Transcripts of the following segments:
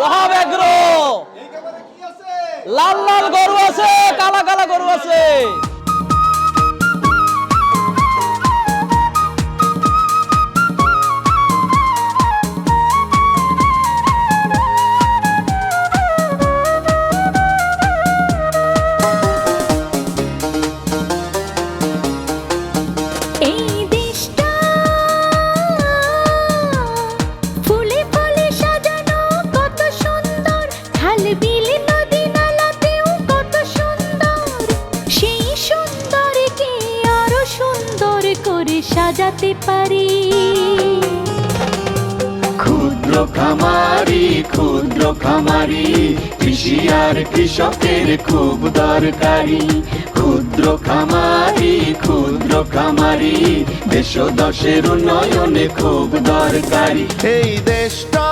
Wahab agro লাল লাল গরু আছে কালা কালা গরু আছে। সাজাতে পারি। ক্ষুদ্র খামারি ক্ষুদ্র খামারি কৃষি আর কৃষকের খুব দরকারি। ক্ষুদ্র খামারি ক্ষুদ্র খামারি দেশ দশের উন্নয়নে খুব দরকারি। এই দেশটা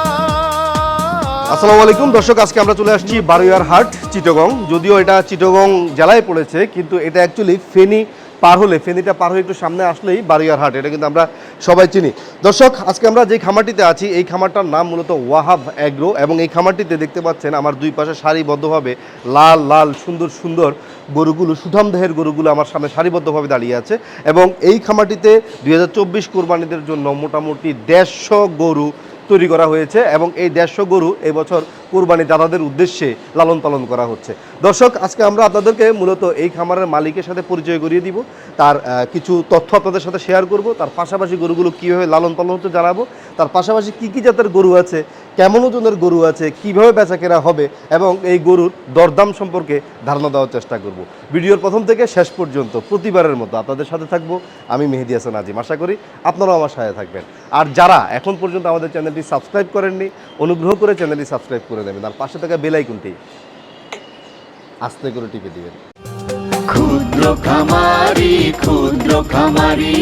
আসসালামু আলাইকুম। দর্শক আজকে আমরা চলে আসছি বারুইয়ার হাট চিটগং। যদিও এটা চিটগং জেলায় পড়েছে কিন্তু এটা অ্যাকচুয়ালি ফেনী পার হলে, ফেনীটা পার হয়ে একটু সামনে আসলেই বারুইয়ার হাট এটা কিন্তু আমরা সবাই চিনি। দর্শক, আজকে আমরা যে খামারটিতে আছি, এই খামারটার নাম মূলত ওয়াহাব অ্যাগ্রো এবং এই খামারটিতে দেখতে পাচ্ছেন আমার দুই পাশে সারিবদ্ধভাবে লাল লাল, সুন্দর সুন্দর গরুগুলো, সুঠাম দেহের গরুগুলো আমার সামনে সারিবদ্ধভাবে দাঁড়িয়ে আছে এবং এই খামারটিতে দুই হাজার চব্বিশ কোরবানিদের জন্য মোটামুটি দেড়শো গরু তৈরি করা হয়েছে এবং এই দেড়শো গরু এবছর কোরবানি দাদাদের উদ্দেশ্যে লালন পালন করা হচ্ছে। দর্শক, আজকে আমরা আপনাদেরকে মূলত এই খামারের মালিকের সাথে পরিচয় করিয়ে দিব। তার কিছু তথ্য আপনাদের সাথে শেয়ার করব। তার পাশাপাশি গরুগুলো কীভাবে লালন পালন হচ্ছে জানাব। তার পাশাপাশি কী কী জাতের গরু আছে কেমন ওজনের গরু আছে, কীভাবে বেচাকেনা হবে এবং এই গরুর দরদাম সম্পর্কে ধারণা দেওয়ার চেষ্টা করব। ভিডিওর প্রথম থেকে শেষ পর্যন্ত প্রতিবারের মতো আপনাদের সাথে থাকব। আমি মেহেদি হাসান আজিম। আশা করি আপনারাও আমার সাথে থাকবেন। আর যারা এখন পর্যন্ত আমাদের চ্যানেলটি সাবস্ক্রাইব করেননি, অনুগ্রহ করে চ্যানেলটি সাবস্ক্রাইব করে নেবেন আর পাশে থাকা বেল আইকনটি আস্তে করে টিপে দিবেন। ক্ষুদ্র খামারি ক্ষুদ্র খামারি,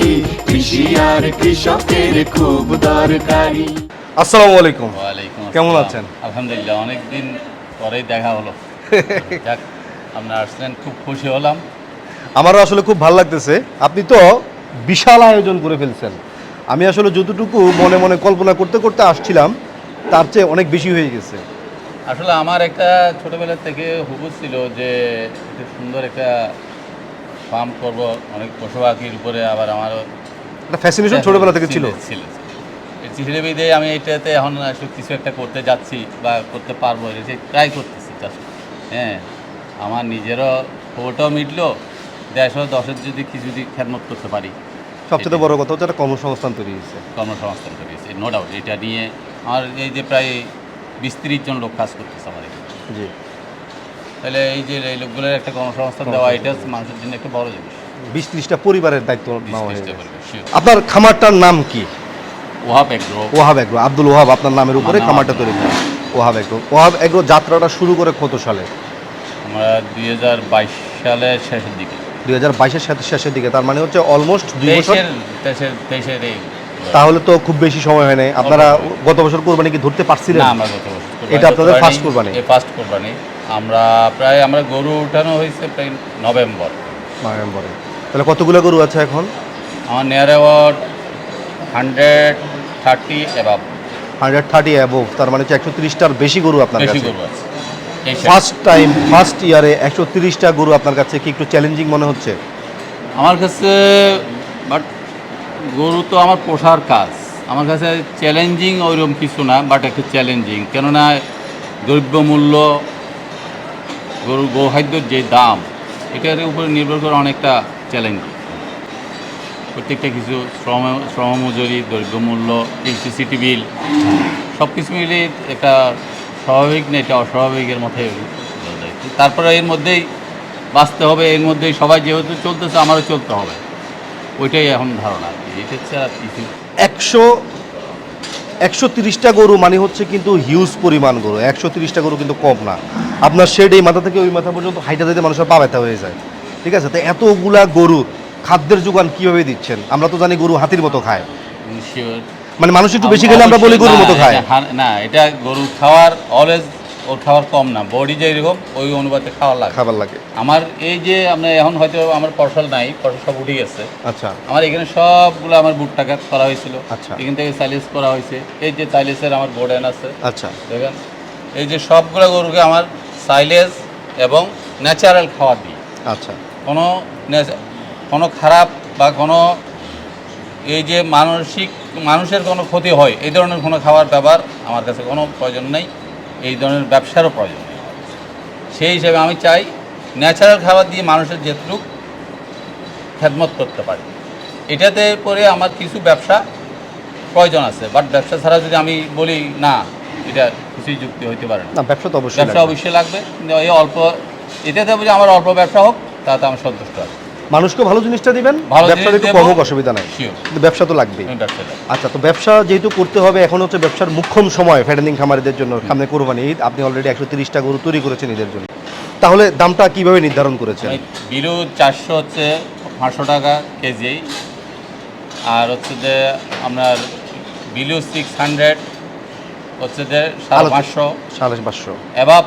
কৃষি আর কৃষকের খুব দরকারি। আসসালামু আলাইকুম। কেমন আছেন? আলহামদুলিল্লাহ অনেক দিন পরেই দেখা হলো। যাক আপনার আসলেন খুব খুশি হলাম। আমারও আসলে খুব ভালো লাগতেছে। আপনি তো বিশাল আয়োজন করে ফেলছেন। আমি আসলে যতটুকু মনে মনে কল্পনা করতে করতে আসছিলাম তার চেয়ে অনেক বেশি হয়ে গেছে। আসলে আমার একটা ছোটবেলা থেকে হুবু ছিল যে সুন্দর একটা ফার্ম করব অনেক পশু পাখির উপরে আবার আমারও একটা ফ্যাসিনেশন ছোটবেলা থেকে ছিল ছিল। দিয়ে আমি এটাতে এখন কিছু একটা করতে যাচ্ছি বা করতে পারব ট্রাই করতেছি চাষ হ্যাঁ আমার নিজেরও খবরটাও মিটলো দেড়শো দশের যদি কিছু যদি খেদমত করতে পারি। সবচেয়ে বড় কথা হচ্ছে একটা কর্মসংস্থান তৈরি হয়েছে। কর্মসংস্থান তৈরি হয়েছে নো ডাউট এটা নিয়ে আমার এই যে প্রায় বিশ তিরিশ জন লোক কাজ করতেছে আমার এখানে জি। তাহলে এই যে এই লোকগুলোর একটা কর্মসংস্থান দেওয়া এটা মানুষের জন্য একটা বড় জিনিস। বিশ ত্রিশটা পরিবারের দায়িত্ব. আপনার খামারটার নাম কি? ওহাব এগ্রো। ওহাব এগ্রো আব্দুল ওহাব আপনার নামের উপরে খামারটা তৈরি করা ওহাব এগ্রো ওহাব এগ্রো যাত্রাটা শুরু করে কত সালে? আমরা দুই হাজার বাইশ সালের শেষের দিকে। দুই হাজার বাইশের সাথে শেষের দিকে তার মানে হচ্ছে অলমোস্ট দুই বছর? তেইশের এই। তাহলে তো খুব বেশি সময় হয় নাই। আপনারা গত বছর কোরবানি কি ধরতে পারছিলেন? না আমরা গত বছর এটা আপনাদের first কোরবানি? ফার্স্ট কোরবানি। আমরা প্রায় আমরা গরু উঠানো হয়েছে প্রায় নভেম্বর। নভেম্বরে। তাহলে কতগুলো গরু আছে এখন? আমার near about hundred thirty above hundred thirty above তার মানে হচ্ছে একশো তিরিশটার বেশি গরু আপনার বেশি কাছে। গরু আছে। এই। ফার্স্ট টাইম ফার্স্ট ইয়ারে একশো তিরিশটা গরু আপনার কাছে কি একটু চ্যালেঞ্জিং মনে হচ্ছে? আমার কাছে বাট গরু তো আমার পোষার কাজ। আমার কাছে চ্যালেঞ্জিং ওইরকম কিছু না বাট একটু চ্যালেঞ্জিং কেননা দ্রব্যমূল্য গরু গোখাদ্যর যে দাম এটার উপরে নির্ভর করে অনেকটা চ্যালেঞ্জিং প্রত্যেকটা কিছু, শ্রম শ্রমমজুরি দ্রব্যমূল্য ইলেকট্রিসিটি বিল সব কিছু মিলে একটা স্বাভাবিক না এটা অস্বাভাবিকের মধ্যে তারপরে এর মধ্যেই বাঁচতে হবে, এর মধ্যেই সবাই যেহেতু চলতেছে, আমারও চলতে হবে। ওইটাই এখন ধারণা। এটা হচ্ছে আর কিছু একশো একশো তিরিশটা গরু মানে হচ্ছে কিন্তু হিউজ পরিমাণ গরু। একশো তিরিশটা গরু কিন্তু কম না। আপনার শেড এই মাথা থেকে ওই মাথা পর্যন্ত হাইটা দিতে মানুষের পা ব্যথা হয়ে যায়। ঠিক আছে? তো এতগুলা গরুর খাদ্যের যোগান কীভাবে দিচ্ছেন? আমরা তো জানি গরু হাতির মতো খায়। মানে মানুষ একটু বেশি খেলে আমরা বলি গরুর মতো খায়। না এটা গরু খাওয়ার অলওয়েজ ওর খাওয়ার কম না। বডি যেরকম ওই অনুপাতে খাওয়ার লাগে। খাবার লাগে। আমার এই যে আমরা এখন হয়তো আমার ফসল নাই ফসল সব উঠে গেছে। আচ্ছা। আমার এখানে সবগুলো আমার বুট টাকা করা হয়েছিল। আচ্ছা। এখান থেকে সাইলেস করা হয়েছে। এই যে সাইলেসের আমার গোডেন আছে। আচ্ছা। দেখেন এই যে সবগুলো গরুকে আমার সাইলেজ এবং ন্যাচারাল খাবার দিই আচ্ছা। কোনো কোনো খারাপ বা কোনো এই যে মানসিক মানুষের কোনো ক্ষতি হয় এই ধরনের কোনো খাবার দাবার আমার কাছে কোনো প্রয়োজন নেই এই ধরনের ব্যবসারও প্রয়োজন নেই। সেই হিসেবে আমি চাই ন্যাচারাল খাবার দিয়ে মানুষের যেটুক খেদমত করতে পারি। এটাতে পরে আমার কিছু ব্যবসা প্রয়োজন আছে বাট ব্যবসা ছাড়া যদি আমি বলি না এটা কিছুই যুক্তি হইতে পারে না। ব্যবসা তো অবশ্যই ব্যবসা অবশ্যই লাগবে। কিন্তু এই অল্প এটাতে আমার অল্প ব্যবসা হোক তাতে আমি সন্তুষ্ট আছি। মানুষকে ভালো জিনিসটা দিবেন ব্যবসার একটু। কম হোক, অসুবিধা নাই। কিন্তু ব্যবসা তো লাগবে। আচ্ছা তো ব্যবসা যেহেতু করতে হবে এখন হচ্ছে ব্যবসার মুখ্যম সময় ফ্যাটেনিং খামারিদের জন্য সামনে কোরবানি ঈদ আপনি অলরেডি একশো তিরিশটা গরু তৈরি করেছেন ঈদের জন্য। তাহলে দামটা কীভাবে নির্ধারণ করেছেন? বিলু চারশো হচ্ছে পাঁচশো টাকা কেজি। আর হচ্ছে যে আপনার বিলু সিক্স হান্ড্রেড হচ্ছে যে সাড়ে পাঁচশো। সাড়ে পাঁচশো। এবার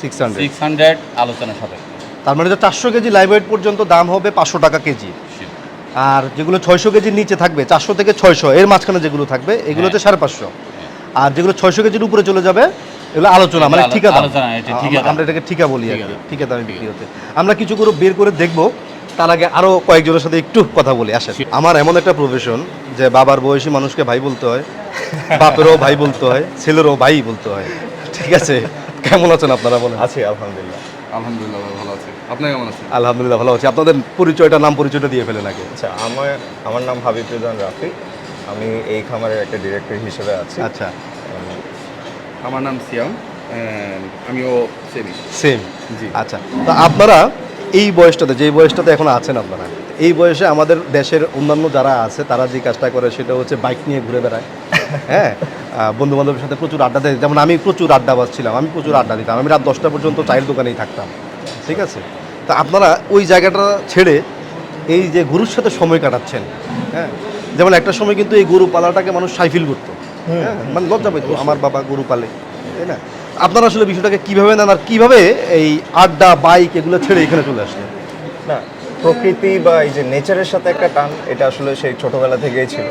সিক্স হান্ড্রেড সিক্স হান্ড্রেড আলোচনা সাপেক্ষে। তার মানে যে চারশো কেজি লাইভ ওয়েট পর্যন্ত দাম হবে পাঁচশো টাকা কেজি। আর যেগুলো ছয়শো কেজির নিচে থাকবে চারশো থেকে ছয়শো এর মাঝখানে যেগুলো থাকবে এগুলো হচ্ছে সাড়ে পাঁচশো। আর যেগুলো ছয়শো কেজির উপরে চলে যাবে এগুলো আলোচনা মানে ঠিকা দাম আলোচনা, এটা ঠিকা দাম। আমরা এটাকে ঠিকা বলি আর ঠিকা কি ঠিকা দামে বিক্রি হতে আমরা কিছু করে বের করে দেখব তার আগে আরও কয়েকজনের সাথে একটু কথা বলি আসেন। আমার এমন একটা প্রফেশন যে বাবার বয়সী মানুষকে ভাই বলতে হয় বাপেরও ভাই বলতে হয় ছেলেরও ভাই বলতে হয়। ঠিক আছে? কেমন আছেন আপনারা বলেন? আছি আলহামদুলিল্লাহ। আলহামদুলিল্লাহ ভালো আছি। আপনি কেমন আছেন? আলহামদুলিল্লাহ ভালো আছি। আপনাদের পরিচয়টা নাম পরিচয়টা দিয়ে ফেলেন আগে আচ্ছা আমার আমার নাম হাবিব রিদান রাফি আমি এই খামারের একটা ডিরেক্টর হিসেবে আছি। আচ্ছা। আমার নাম সিয়াম আমিও সেম সেম জি। আচ্ছা তো আপনারা এই বয়সটাতে যে বয়সটাতে এখন আছেন আপনারা এই বয়সে আমাদের দেশের অন্যান্য যারা আছে তারা যে কাজটা করে সেটা হচ্ছে বাইক নিয়ে ঘুরে বেড়ায়। হ্যাঁ? বন্ধু বান্ধবের সাথে প্রচুর আড্ডা দেয়। যেমন আমি প্রচুর আড্ডাবাজ ছিলাম আমি প্রচুর আড্ডা দিতাম। আমি রাত দশটা পর্যন্ত চায়ের দোকানেই থাকতাম। ঠিক আছে? তা আপনারা ওই জায়গাটা ছেড়ে এই যে গরুর সাথে সময় কাটাচ্ছেন হ্যাঁ? যেমন একটা সময় কিন্তু এই গরু পালাটাকে মানুষ সাইফিল করতো। হ্যাঁ? মানে লজ্জা পেত আমার বাবা গরু পালে। তাই না? আপনারা আসলে বিষয়টাকে কীভাবে নেন আর কীভাবে এই আড্ডা বাইক এগুলো ছেড়ে এখানে চলে আসলেন? না প্রকৃতি বা এই যে নেচারের সাথে একটা টান, এটা আসলে সেই ছোটবেলা থেকেই ছিল।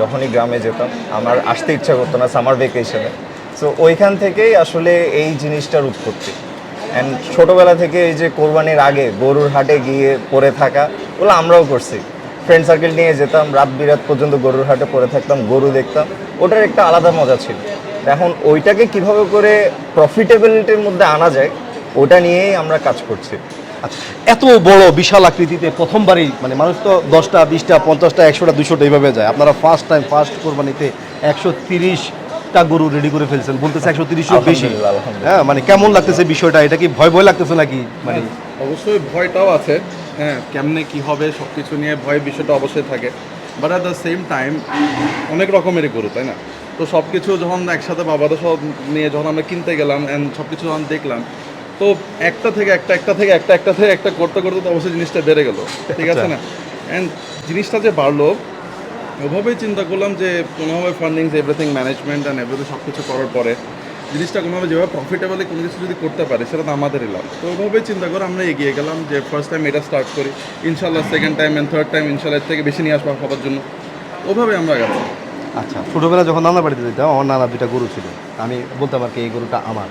যখনই গ্রামে যেতাম, আমার আসতে ইচ্ছা করতো না সামার ভেকেশনে সো ওইখান থেকেই আসলে এই জিনিসটার উৎপত্তি অ্যান্ড ছোটোবেলা থেকে এই যে কোরবানির আগে গরুর হাটে গিয়ে পড়ে থাকা, ওগুলো আমরাও করছি। ফ্রেন্ড সার্কেল নিয়ে যেতাম, রাত বিরাত পর্যন্ত গরুর হাটে পড়ে থাকতাম, গরু দেখতাম। ওটার একটা আলাদা মজা ছিল। এখন ওইটাকে কীভাবে করে প্রফিটেবিলিটির মধ্যে আনা যায়, ওটা নিয়েই আমরা কাজ করছি। এত বড় বিশাল আকৃতিতে প্রথমবারই মানে মানুষ তো দশটা বিশটা পঞ্চাশটা একশোটা দুশোটা এইভাবে যায়। আপনারা ফার্স্ট টাইম ফার্স্ট কোরবানিতে একশো তিরিশটা গরু রেডি করে ফেলছেন। বলতেছে একশো তিরিশের বেশি। হ্যাঁ মানে কেমন লাগতেছে বিষয়টা? এটা কি ভয় ভয় লাগতেছে নাকি? মানে অবশ্যই ভয়টাও আছে। হ্যাঁ কেমনে কি হবে সব কিছু নিয়ে ভয় বিষয়টা অবশ্যই থাকে। But at the same time অনেক রকমেরই গরু তাই না? তো সব কিছু যখন একসাথে বাবাদের সব নিয়ে যখন আমরা কিনতে গেলাম অ্যান্ড সব কিছু যখন দেখলাম তো একটা থেকে একটা একটা থেকে একটা একটা থেকে একটা করতে করতে তো অবশ্যই জিনিসটা বেড়ে গেল। ঠিক আছে না? অ্যান্ড জিনিসটা যে বাড়লো ওভাবেই চিন্তা করলাম যে কোনোভাবে fundings everything management and everything সব কিছু করার পরে জিনিসটা কোনোভাবে যেভাবে প্রফিটেবলি কোনো কিছু যদি করতে পারে সেটা তো আমাদেরই লাভ। তো ওইভাবেই চিন্তা করে আমরা এগিয়ে গেলাম যে ফার্স্ট টাইম এটা স্টার্ট করি। ইনশাল্লাহ second time and third time ইনশাল্লাহ থেকে বেশি নিয়ে আসব খাবার জন্য। ওভাবে আমরা গেছি আচ্ছা ছোটোবেলা যখন নানা বাড়িতে যেতাম আমার নানা দুইটা গরু ছিল। আমি বলতাম আর কি এই গরুটা আমার।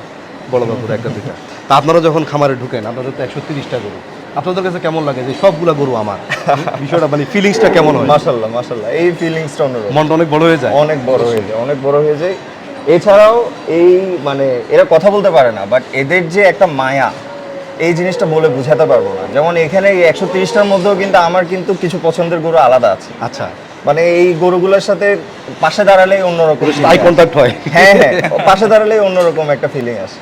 বড় বাবুর একটা দুইটা। তা আপনারা যখন খামারে ঢুকেন আপনাদের তো একশো তিরিশটা গরু। আপনাদের কাছে কেমন লাগে যে সবগুলা গরু আমার? বিষয়টা মানে ফিলিংসটা কেমন হয়? মাশাল্লাহ মাশাল্লাহ এই ফিলিংসটা অন্যরকম মনটা অনেক বড় হয়ে যায়। অনেক বড় হয়ে যায় অনেক বড় হয়ে যায়। এছাড়াও এই মানে এরা কথা বলতে পারে না বাট এদের যে একটা মায়া এই জিনিসটা বলে বুঝাতে পারব না। যেমন এখানে একশো তিরিশটার মধ্যেও কিন্তু আমার কিন্তু কিছু পছন্দের গরু আলাদা আছে। আচ্ছা। মানে এই গরুগুলোর সাথে পাশে দাঁড়ালেই অন্যরকম আই। কন্ট্যাক্ট হয়। হ্যাঁ হ্যাঁ পাশে দাঁড়ালেই অন্যরকম একটা ফিলিং আসে।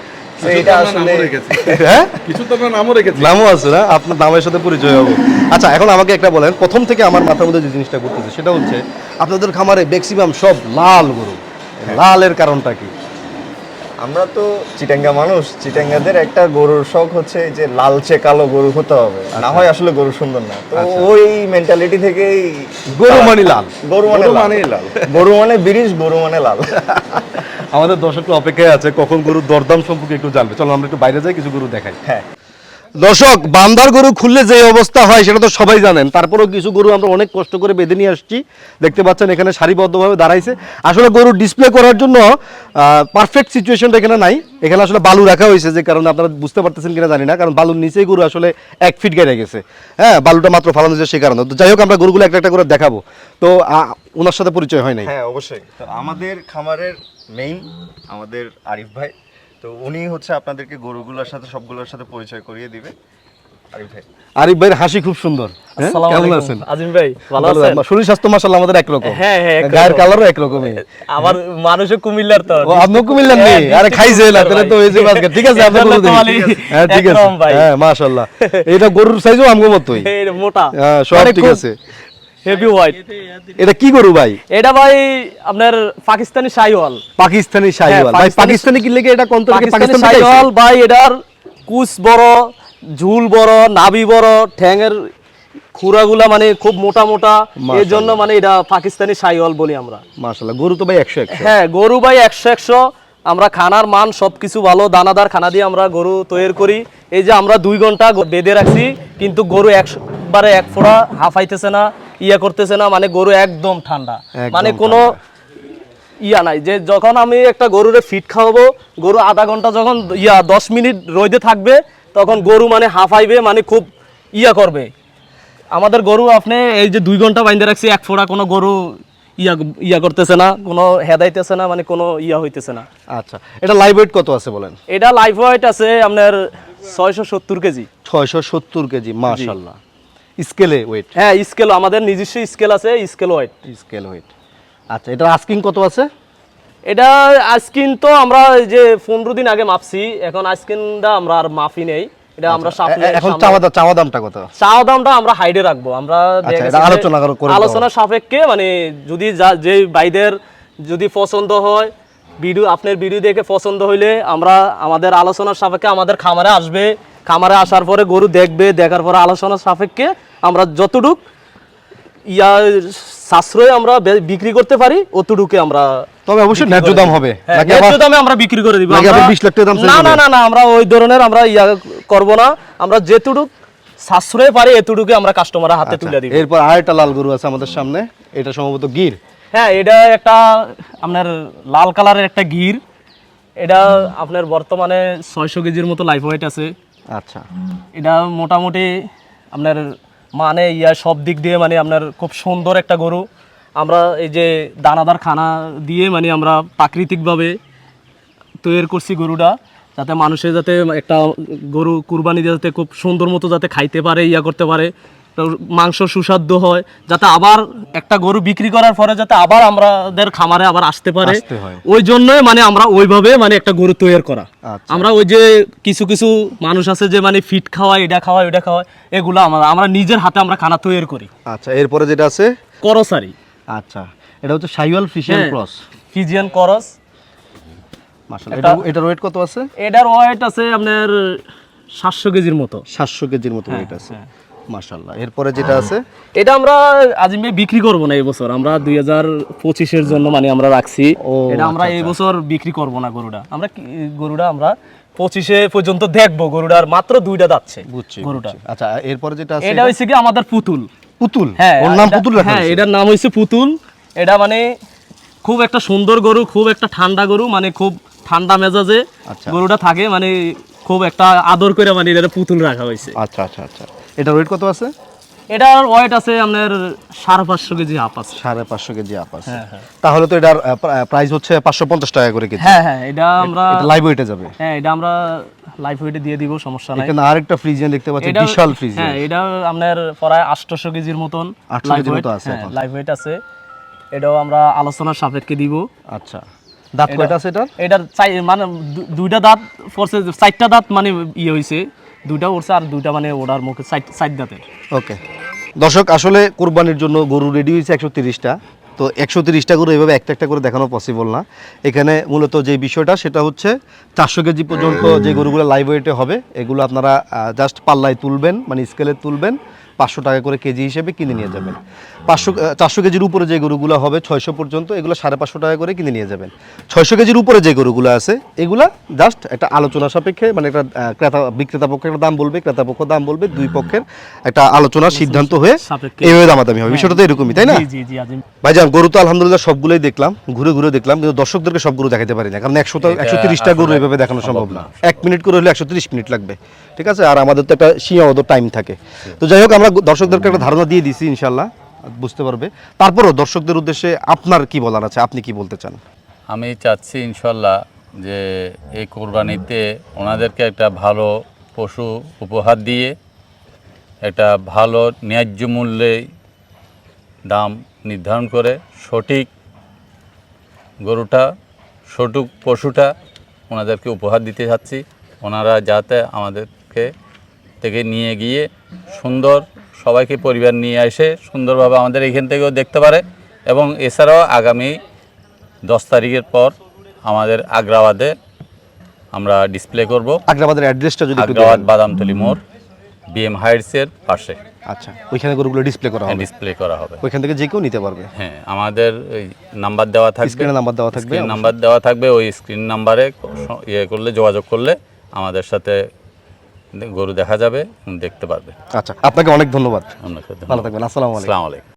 এটা আমরা আসলে নামও হ্যাঁ? কিছু তো আমরা নামও রেখেছি। নামও আছে না? আপনার নামের সাথে পরিচয় হব। আচ্ছা এখন আমাকে একটা বলেন প্রথম থেকে আমার মাথার মধ্যে যে জিনিসটা ঘুরতেছে সেটা হচ্ছে আপনাদের খামারে ম্যাক্সিমাম সব লাল গরু। লালের কারণটা কি? আমরা তো চিটাঙ্গা মানুষ চিটাঙ্গাদের একটা গরুর শখ হচ্ছে যে লালচে কালো গরু হতে হবে। না হয় আসলে গরু সুন্দর না। তো আচ্ছা। ওই মেন্টালিটি থেকেই গরু মানে লাল। গরু মানে লাল। লাল। গরু মানে বিরিশ গরু মানে লাল। আমাদের দর্শক অপেক্ষায় আছে, কখন গরুর দরদাম সম্পর্কে একটু জানবে। চলো, আমরা একটু বাইরে যাই, কিছু গরু দেখাই। হ্যাঁ। দর্শক, বান্দার গরু খুললে যে অবস্থা হয় সেটা তো সবাই জানেন। তারপরেও কিছু গরু আমরা অনেক কষ্ট করে বেঁধে নিয়ে আসছি। দেখতে পাচ্ছেন এখানে সারিবদ্ধভাবে দাঁড়াইছে। আসলে গরু ডিসপ্লে করার জন্য পারফেক্ট সিচুয়েশনটা এখানে নাই। এখানে আসলে বালু রাখা হয়েছে যে কারণে আপনারা বুঝতে পারতেছেন কিনা জানি না, কারণ বালুর নিচেই গরু আসলে এক ফিট গেড়ে গেছে হ্যাঁ বালুটা মাত্র ফালানো হয়েছে সেই কারণে। তো যাই হোক, আমরা গরুগুলো একটা একটা করে দেখাবো। তো ওনার সাথে পরিচয় হয় নাই। হ্যাঁ অবশ্যই। আমাদের খামারের মেইন আমাদের আরিফ ভাই। তো উনি হচ্ছে আপনাদেরকে গরুগুলোর সাথে সবগুলোর সাথে পরিচয় করিয়ে দিবে। আরিফ ভাই। আরিফ ভাইয়ের হাসি খুব সুন্দর হ্যাঁ? কেমন আছেন? আজিম ভাই ভালো আছেন? শরীর স্বাস্থ্য মাসাল্লাহ আমাদের একরকম হ্যাঁ, হ্যাঁ, গায়ের কালারও একরকমই আমার মানুষে কুমিল্লার তো। কুমিল্লার নেই? হ্যাঁ, আরে খাইছে না তাহলে তো। হয়েছে আজকে ঠিক আছে আপনি। আলি হ্যাঁ ঠিক আছে। হ্যাঁ মাশাআল্লাহ। এটা গরুর সাইজও আমগো মতই। এই মোটা। হ্যাঁ সব ঠিক আছে। হেভি হোয়াইট এটা কি গরু ভাই? এটা ভাই আপনার পাকিস্তানি শাইওয়াল পাকিস্তানি শাহিওয়াল। ভাই পাকিস্তানি- কি লেগে এটা কোন থেকে পাকিস্তানি ভাই এটার কুচ বড় ঝুল বড় নাভি বড় ঠ্যাঙের খুরাগুলা মানে খুব মোটা মোটা। এর জন্য মানে এটা পাকিস্তানি বলি আমরা। মাশাআল্লাহ গরু তো ভাই 100 100 হ্যাঁ গরু ভাই একশো একশো। আমরা খানার মান সবকিছু ভালো দানাদার খানা দিয়ে আমরা গরু তৈরি করি। এই যে আমরা দুই ঘণ্টা বেঁধে রাখছি কিন্তু গরু একবারে এক ফোঁটা হাফাইতেছে না। ইয়া করতেছে না মানে গরু একদম ঠান্ডা। মানে কোনো ইয়া নাই। যে যখন আমি একটা গরুরে ফিট খাওয়াবো গরু আধা ঘণ্টা যখন ইয়া দশ মিনিট রোদে থাকবে তখন গরু মানে হাফাইবে মানে খুব ইয়া করবে। আমাদের গরু আপনি এই যে দুই ঘণ্টা বাইন্ধে রাখছি এক ফোঁটা কোনো গরু ইয়া ইয়া করতেছে না কোনো হেদাইতেছে না মানে কোনো ইয়া হইতেছে না। আচ্ছা এটা লাইভ ওয়েট কত আছে বলেন? এটা লাইফ ওয়েট আছে আপনার ছয়শো সত্তর কেজি। 670 কেজি মাশাআল্লাহ স্কেলে ওয়েট হ্যাঁ স্কেল আমাদের নিজস্ব স্কেল আছে স্কেল ওয়েট স্কেল ওয়েট আচ্ছা এটা আস্কিং কত আছে? এটা আইসক্রিম তো আমরা যে পনেরো দিন আগে মাপছি এখন আইসক্রিমটা আমরা আর মাফি নেই। এটা আমরা সাপ্লাই এখন চাওয়া দাম চাওয়া দামটা কত? চাওয়া দামটা আমরা হাইডে রাখব। আমরা আচ্ছা, আলোচনা করো- করে আলোচনা সাপেক্ষে মানে যদি যে বাইদের যদি পছন্দ হয় ভিডিও আপনার ভিডিও দেখে পছন্দ হইলে আমরা আমাদের আলোচনার সাপেক্ষে আমাদের খামারে আসবে। খামারে আসার পরে গরু দেখবে দেখার পরে আলোচনা সাপেক্ষে আমরা যতটুক ইয়া সাশ্রয় আমরা বিক্রি করতে পারি অতটুকু আমরা তবে অবশ্যই ন্যায্য দাম হবে। হ্যাঁ, ন্যায্য দামে আমরা বিক্রি করে দিব। আমরা- 20 লাখ টাকা দাম না না না না আমরা ওই ধরনের আমরা ইয়া করব না। আমরা যেটুকু সাশ্রয় পারি এতটুকু আমরা কাস্টমারের হাতে আচ্ছা, তুলে দিব। এরপর আরেকটা লাল গরু আছে আমাদের সামনে। এটা সম্ভবত গির। হ্যাঁ এটা একটা আপনার লাল কালারের একটা গির। এটা আপনার বর্তমানে ছয়শো কেজির মতো লাইফ ওয়েট আছে। আচ্ছা। এটা মোটামুটি আপনার মানে ইয়া সব দিক দিয়ে মানে আপনার খুব সুন্দর একটা গরু। আমরা এই যে দানাদার খানা দিয়ে মানে আমরা প্রাকৃতিকভাবে তৈরি করছি গরুটা, যাতে মানুষের যাতে একটা গরু কুরবানি দিয়ে যাতে খুব সুন্দর মতো যাতে খাইতে পারে, ইয়া করতে পারে। মাংস সুস্বাদ্য হয় যাতে আবার একটা গরু বিক্রি করার পরে যাতে আবার আমাদের খামারে আবার আসতে পারে। ওই জন্যই মানে আমরা ওইভাবে মানে একটা গরু তৈরি করা। আচ্ছা। আমরা ওই যে কিছু কিছু মানুষ আছে যে মানে ফিট খাওয়ায় এটা খাওয়ায় এটা খাওয়ায় এগুলো আমরা আমরা নিজের হাতে আমরা খানা তৈরি করি। আচ্ছা এরপরে যেটা আছে? করসারি। আচ্ছা এটা হচ্ছে সাইওয়াল ফিশিয়ান হ্যাঁ। ক্রস ফিজিয়ান করস। এটা এটার ওয়েট কত আছে? এটার ওয়েট আছে আপনার সাতশো কেজির মতো। 700 কেজির মতো ওয়েট আছে। মাশাআল্লাহ। এরপরে যেটা আছে? এটা আমরা আজিমে বিক্রি করব না এই বছর। আমরা দুই হাজার পঁচিশের জন্য মানে আমরা রাখছি। এটা আমরা এই বছর বিক্রি করব না গরুটা। আমরা গরুটা আমরা পঁচিশে পর্যন্ত দেখব। গরুটার মাত্র দুইটা যাচ্ছে। বুঝছি গরুটা। আচ্ছা এরপরে যেটা আছে এটা হচ্ছে কি আমাদের পুতুল। পুতুল? হ্যাঁ ওর নাম পুতুল রাখা হ্যাঁ এটার নাম হচ্ছে পুতুল। এটা মানে খুব একটা সুন্দর গরু খুব একটা ঠান্ডা গরু মানে খুব ঠান্ডা মেজাজে আচ্ছা। গরুটা থাকে মানে খুব একটা আদর করে মানে এটা পুতুল রাখা হয়েছে। আচ্ছা আচ্ছা আচ্ছা। এটার ওয়েট কত আছে? এটার ওয়েট আছে আপনার সাড়ে পাঁচশো কেজি হাফ আছে। সাড়ে পাঁচশো কেজি আপ আছে। তাহলে তো এটার প্রাইস হচ্ছে পাঁচশো পঞ্চাশ টাকা করে কেজি। হ্যাঁ হ্যাঁ এটা আমরা এটা লাইভ ওয়েটে যাবে। হ্যাঁ এটা আমরা লাইফ ওয়েটে দিয়ে দিব সমস্যা নাই। এখানে আরেকটা ফ্রিজিয়ান দেখতে পাচ্ছি বিশাল ফ্রিজিয়ান হ্যাঁ এটা আপনার প্রায় আটশোশো কেজির মতন 800 কেজির মতো আছে এখন। লাইফ ওয়েট আছে। এটাও আমরা আলোচনার সাপেক্ষে দিব। আচ্ছা। দাঁত কয়টা আছে এটার? এটার মানে দুইটা দাঁত পড়ছে চারটা দাঁত মানে ইয়ে হয়েছে দুইটা উঠছে আর দুইটা মানে ওড়ার মুখে সাইড চার দাঁতের ওকে। দর্শক, আসলে কোরবানির জন্য গরু রেডি হয়েছে একশো তিরিশটা। তো একশো তিরিশটা গরু এভাবে একটা একটা করে দেখানো পসিবল না। এখানে মূলত যে বিষয়টা, সেটা হচ্ছে চারশো কেজি পর্যন্ত যে গরুগুলো লাইভ ওয়েটে হবে, এগুলো আপনারা জাস্ট পাল্লায় তুলবেন মানে স্কেলে তুলবেন। পাঁচশো টাকা করে কেজি হিসেবে কিনে নিয়ে যাবেন। পাঁচশো চারশো কেজির উপরে যে গরুগুলো হবে ছয়শো পর্যন্ত এগুলো সাড়ে পাঁচশো টাকা করে কিনে নিয়ে যাবেন। ছয়শো কেজির উপরে যে গরুগুলো আছে এগুলা জাস্ট একটা আলোচনা সাপেক্ষে মানে একটা ক্রেতা বিক্রেতা পক্ষ একটা দাম বলবে ক্রেতা পক্ষ দাম বলবে দুই পক্ষের একটা আলোচনা সিদ্ধান্ত হয়ে। এইভাবে দামাদামি হবে। বিষয়টা তো এরকমই তাই না? জি ভাইজান গরু তো আলহামদুলিল্লাহ সবগুলোই দেখলাম ঘুরে ঘুরে দেখলাম কিন্তু দর্শকদেরকে সব গরু দেখাতে পারি না কারণ একশো একশো তিরিশটা গরু এভাবে দেখানো সম্ভব না। এক মিনিট করে হলে একশো তিরিশ মিনিট লাগবে ঠিক আছে? আর আমাদের তো একটা সীমাবদ্ধ টাইম থাকে। তো যাই হোক আমরা দর্শকদেরকে একটা ধারণা দিয়ে দিছি ইনশাল্লাহ বুঝতে পারবে। তারপরও দর্শকদের উদ্দেশ্যে আপনার কি বলার আছে? আপনি কি বলতে চান? আমি চাচ্ছি ইনশাল্লাহ যে এই কোরবানিতে ওনাদেরকে একটা ভালো পশু উপহার দিয়ে একটা ভালো ন্যায্য মূল্যে দাম নির্ধারণ করে সঠিক গরুটা, সঠিক পশুটা ওনাদেরকে উপহার দিতে চাচ্ছি ওনারা যাতে আমাদেরকে থেকে নিয়ে গিয়ে সুন্দর সবাইকে পরিবার নিয়ে এসে সুন্দরভাবে আমাদের এখান থেকেও দেখতে পারে এবং এছাড়াও আগামী দশ তারিখের পর আমাদের আগ্রাবাদে আমরা ডিসপ্লে করব। আগ্রাবাদের অ্যাড্রেসটা যদি আগ্রাবাদ। বাদামতলি মোড় বিএম হাইটসের পাশে। আচ্ছা ওইখানে গরুগুলো ডিসপ্লে করা হবে? ডিসপ্লে করা হবে। ওইখান থেকে যে কেউ নিতে পারবে? হ্যাঁ আমাদের ওই নাম্বার দেওয়া থাকবে। স্ক্রিনে নাম্বার দেওয়া থাকবে? নাম্বার দেওয়া থাকবে ওই স্ক্রিন নাম্বারে ইয়ে করলে যোগাযোগ করলে আমাদের সাথে গরু দেখা যাবে দেখতে পারবে। আচ্ছা আপনাকে অনেক ধন্যবাদ। ভালো থাকবেন আসসালামাইকুম আসসালামু আলাইকুম।